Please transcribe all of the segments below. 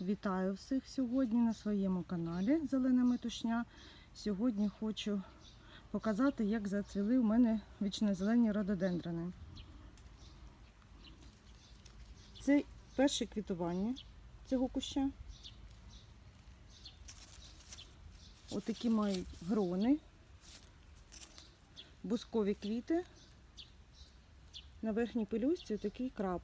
Вітаю всіх сьогодні на своєму каналі Зелена Метушня. Сьогодні хочу показати, як зацвіли у мене вічнозелені рододендрони. Це перше квітування цього куща. Отакі мають грони, бускові квіти. На верхній пелюсті такий краб.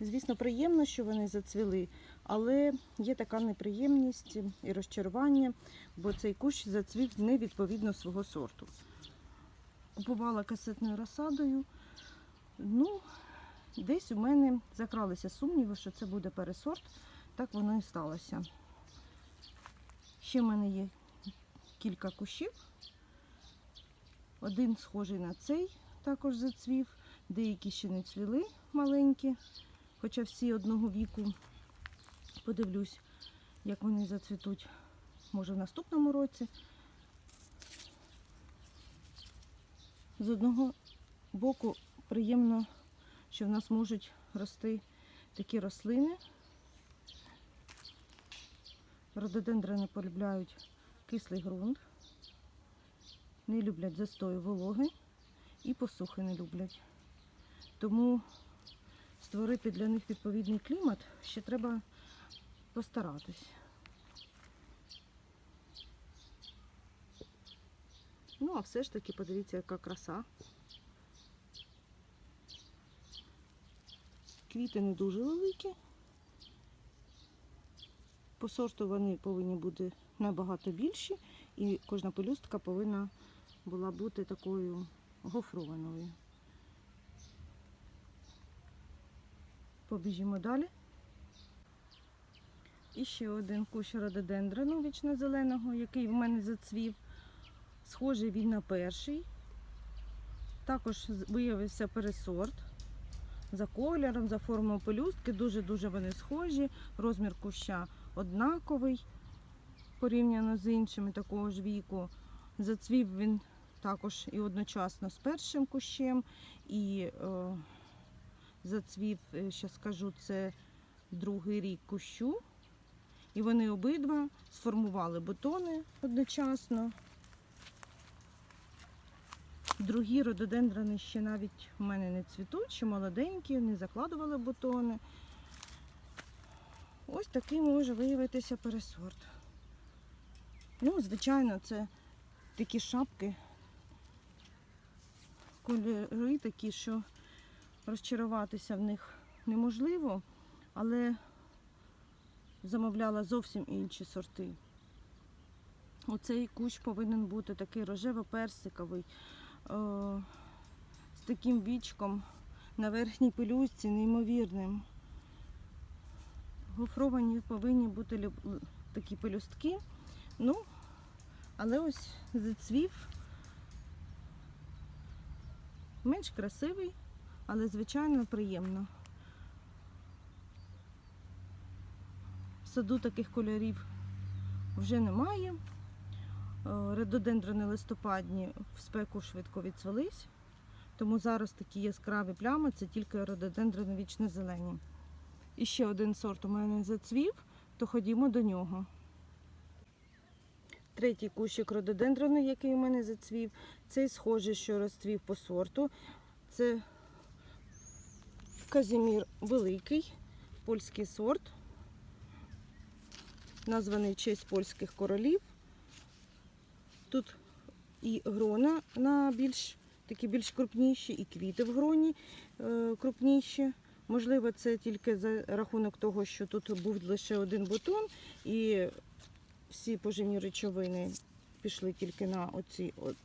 Звісно, приємно, що вони зацвіли, але є така неприємність і розчарування, бо цей кущ зацвів не відповідно свого сорту. Купувала касетною розсадою. Ну, десь у мене закралися сумніви, що це буде пересорт. Так воно і сталося. Ще в мене є кілька кущів. Один схожий на цей, також зацвів, деякі ще не цвіли маленькі. Хоча всі одного віку подивлюсь, як вони зацвітуть, може в наступному році. З одного боку приємно, що в нас можуть рости такі рослини. Рододендрони полюбляють кислий ґрунт, не люблять застою вологи і посухи не люблять. Тому створити для них відповідний клімат, ще треба постаратись. Ну, а все ж таки, подивіться, яка краса. Квіти не дуже великі. По сорту вони повинні бути набагато більші, і кожна пелюстка повинна була бути такою гофрованою. Побіжимо далі. І ще один кущ рододендрону вічно-зеленого, який в мене зацвів. Схожий він на перший. Також виявився пересорт. За кольором, за формою пелюстки. Дуже-дуже вони схожі. Розмір куща однаковий порівняно з іншими такого ж віку. Зацвів він також і одночасно з першим кущем. І е, зацвів, ще скажу, це другий рік кущу. І вони обидва сформували бутони одночасно. Другі рододендрони ще навіть в мене не цвітуть, ще молоденькі, не закладували бутони. Ось такий може виявитися пересорт. Ну, звичайно, це такі шапки, кольори такі, що розчаруватися в них неможливо, але замовляла зовсім інші сорти. Оцей кущ повинен бути такий рожево-персиковий, е, з таким вічком на верхній пелюстці, неймовірним. Гофровані повинні бути такі пелюстки. Ну, але ось зацвів менш красивий, але звичайно приємно. В саду таких кольорів вже немає. Е, Рододендрони листопадні в спеку швидко відцвелись, тому зараз такі яскраві плями це тільки рододендрони вічно зелені. І ще один сорт у мене зацвів, то ходімо до нього. Третій кущик рододендрону, який у мене зацвів, цей схожий, що розцвів по сорту. Це Казімір Великий, польський сорт, названий в честь польських королів. Тут і грона на більш такі більш крупніші, і квіти в гроні е, крупніші. Можливо, це тільки за рахунок того, що тут був лише один бутон, і всі поживні речовини пішли тільки на оці от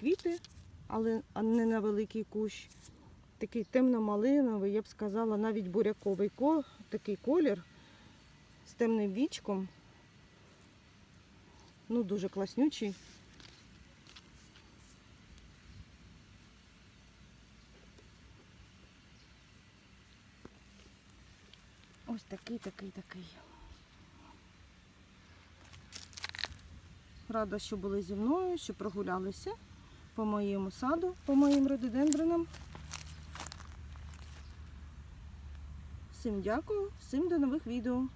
квіти, але не на великий кущ. Такий темно-малиновий, я б сказала, навіть буряковий такий колір з темним вічком. Ну, дуже класнючий. Ось такий, такий, такий. Рада, що були зі мною, що прогулялися по моєму саду, по моїм рододендронам. Всім дякую, всім до нових відео.